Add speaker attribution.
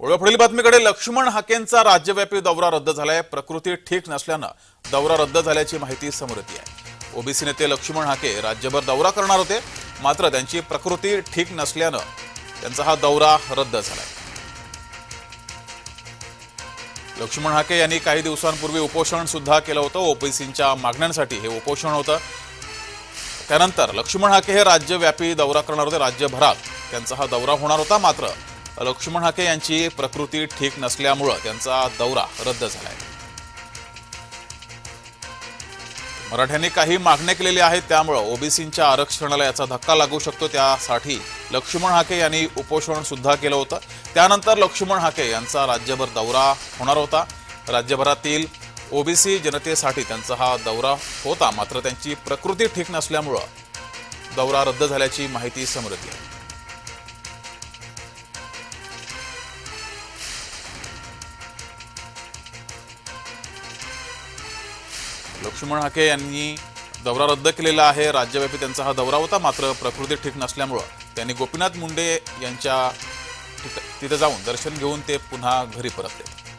Speaker 1: वळवा पुढील बातमीकडे लक्ष्मण हाकेंचा राज्यव्यापी दौरा रद्द झालाय. प्रकृती ठीक नसल्यानं दौरा रद्द झाल्याची माहिती समोर येते आहे. ओबीसी नेते लक्ष्मण हाके राज्यभर दौरा करणार होते. मात्र त्यांची प्रकृती ठीक नसल्यानं त्यांचा हा दौरा रद्द झालाय. लक्ष्मण हाके यांनी काही दिवसांपूर्वी उपोषण सुद्धा केलं होतं. ओबीसींच्या मागण्यांसाठी हे उपोषण होतं. त्यानंतर लक्ष्मण हाके हे राज्यव्यापी दौरा करणार होते. राज्यभरात त्यांचा हा दौरा होणार होता. मात्र लक्ष्मण हाके यांची प्रकृती ठीक नसल्यामुळं त्यांचा दौरा रद्द झालाय. मराठ्यांनी काही मागण्या केलेल्या आहेत त्यामुळं ओबीसींच्या आरक्षणाला याचा धक्का लागू शकतो. त्यासाठी लक्ष्मण हाके यांनी उपोषण सुद्धा केलं होतं. त्यानंतर लक्ष्मण हाके यांचा राज्यभर दौरा होणार होता. राज्यभरातील ओबीसी जनतेसाठी त्यांचा हा दौरा होता मात्र त्यांची प्रकृती ठीक नसल्यामुळं दौरा रद्द झाल्याची माहिती समोर येते लक्ष्मण हाके यांनी दौरा रद्द केलेला आहे. राज्यव्यापी त्यांचा हा दौरा होता मात्र प्रकृती ठीक नसल्यामुळं त्यांनी गोपीनाथ मुंडे यांच्या तिथं जाऊन दर्शन घेऊन ते पुन्हा घरी परतले.